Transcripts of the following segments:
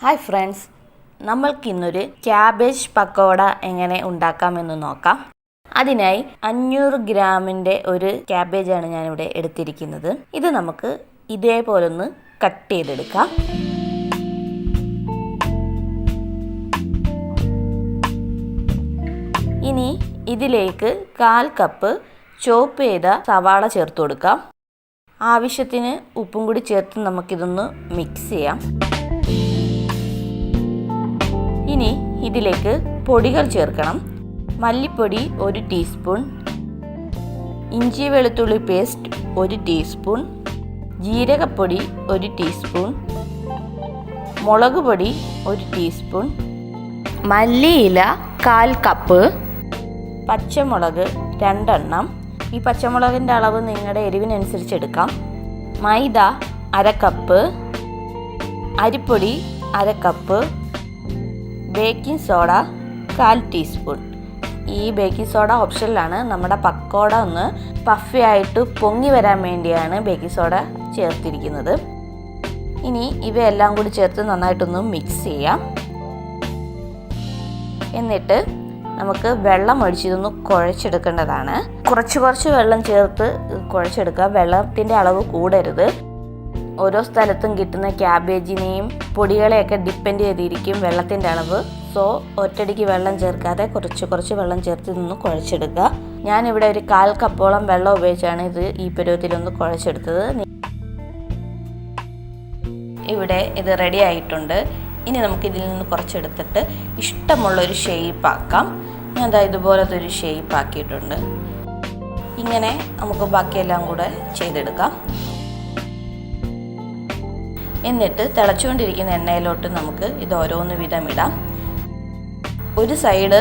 Hi friends നമ്മൾക്കിന്നൊരു cabbage pakoda എങ്ങനെ ഉണ്ടാക്കാമെന്ന് നോക്കാം. അതിനായി അഞ്ഞൂറ് ഗ്രാമിന്റെ ഒരു ക്യാബേജാണ് ഞാനിവിടെ എടുത്തിരിക്കുന്നത്. ഇത് നമുക്ക് ഇതേപോലൊന്ന് കട്ട് ചെയ്തെടുക്കാം. ഇനി ഇതിലേക്ക് കാൽ കപ്പ് ചോപ്പ് ചെയ്ത സവാള ചേർത്ത് കൊടുക്കാം. ആവശ്യത്തിന് ഉപ്പും കൂടി ചേർത്ത് നമുക്കിതൊന്ന് മിക്സ് ചെയ്യാം. ഇനി ഇതിലേക്ക് പൊടികൾ ചേർക്കണം. മല്ലിപ്പൊടി ഒരു ടീസ്പൂൺ. ഇഞ്ചി വെളുത്തുള്ളി പേസ്റ്റ് ഒരു ടീസ്പൂൺ. ജീരകപ്പൊടി ഒരു ടീസ്പൂൺ. മുളക് പൊടി ഒരു ടീസ്പൂൺ. മല്ലിയില കാൽ കപ്പ്. പച്ചമുളക് രണ്ടെണ്ണം. ഈ പച്ചമുളകിന്റെ അളവ് നിങ്ങളുടെ എരിവിനനുസരിച്ച് എടുക്കാം. മൈദ അര കപ്പ്. അരിപ്പൊടി അര കപ്പ്. ബേക്കിംഗ് സോഡ കാൽ ടീസ്പൂൺ. ഈ ബേക്കിംഗ് സോഡ ഓപ്ഷനിലാണ് നമ്മുടെ പക്കോട ഒന്ന് പഫി ആയിട്ട് പൊങ്ങി വരാൻ വേണ്ടിയാണ് ബേക്കിംഗ് സോഡ ചേർത്തിരിക്കുന്നത്. ഇനി ഇവയെല്ലാം കൂടി ചേർത്ത് നന്നായിട്ടൊന്ന് മിക്സ് ചെയ്യാം. എന്നിട്ട് നമുക്ക് വെള്ളം ഒഴിച്ചിതൊന്ന് കുഴച്ചെടുക്കേണ്ടതാണ്. കുറച്ച് കുറച്ച് വെള്ളം ചേർത്ത് കുഴച്ചെടുക്കുക. വെള്ളത്തിന്റെ അളവ് കൂടരുത്. ഓരോ സ്ഥലത്തും കിട്ടുന്ന ക്യാബേജിനെയും പൊടികളെയൊക്കെ ഡിപ്പെൻഡ് ചെയ്തിരിക്കും വെള്ളത്തിന്റെ അളവ്. സോ ഒറ്റടിക്ക് വെള്ളം ചേർക്കാതെ കുറച്ച് കുറച്ച് വെള്ളം ചേർത്ത് നിന്ന് കുഴച്ചെടുക്കുക. ഞാനിവിടെ ഒരു കാൽ കപ്പോളം വെള്ളം ഉപയോഗിച്ചാണ് ഇത് ഈ പരുവത്തിലൊന്ന് കുഴച്ചെടുത്തത്. ഇവിടെ ഇത് റെഡി ആയിട്ടുണ്ട്. ഇനി നമുക്ക് ഇതിൽ നിന്ന് കുറച്ചെടുത്തിട്ട് ഇഷ്ടമുള്ളൊരു ഷേപ്പ് ആക്കാം. ഞാൻ ദാ ഇതുപോലത്തെ ഒരു ഷേപ്പ് ആക്കിയിട്ടുണ്ട്. ഇങ്ങനെ നമുക്ക് ബാക്കിയെല്ലാം കൂടെ ചെയ്തെടുക്കാം. എന്നിട്ട് തിളച്ചുകൊണ്ടിരിക്കുന്ന എണ്ണയിലോട്ട് നമുക്ക് ഇത് ഓരോന്ന് വീതം ഇടാം ഒരു സൈഡ്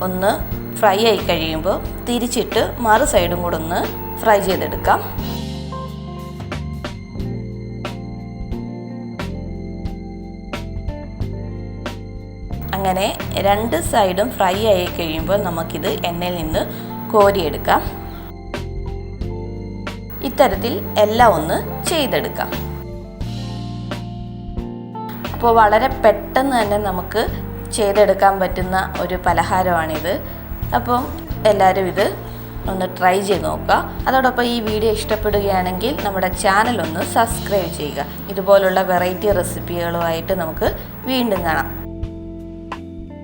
ഒന്ന് ഫ്രൈ ആയി കഴിയുമ്പോൾ തിരിച്ചിട്ട് മറു സൈഡും കൂടെ ഒന്ന് ഫ്രൈ ചെയ്തെടുക്കാം. അങ്ങനെ രണ്ട് സൈഡും ഫ്രൈ ആയി കഴിയുമ്പോൾ നമുക്കിത് എണ്ണയിൽ നിന്ന് കോരിയെടുക്കാം. ഇത്തരത്തിൽ എല്ലാം ഒന്ന് ചെയ്തെടുക്കാം. അപ്പോൾ വളരെ പെട്ടെന്ന് തന്നെ നമുക്ക് ചെയ്തെടുക്കാൻ പറ്റുന്ന ഒരു പലഹാരമാണിത്. അപ്പം എല്ലാവരും ഇത് ഒന്ന് ട്രൈ ചെയ്ത് നോക്കുക. അതോടൊപ്പം ഈ വീഡിയോ ഇഷ്ടപ്പെടുകയാണെങ്കിൽ നമ്മുടെ ചാനൽ ഒന്ന് സബ്സ്ക്രൈബ് ചെയ്യുക. ഇതുപോലുള്ള വെറൈറ്റി റെസിപ്പികളുമായിട്ട് നമുക്ക് വീണ്ടും കാണാം.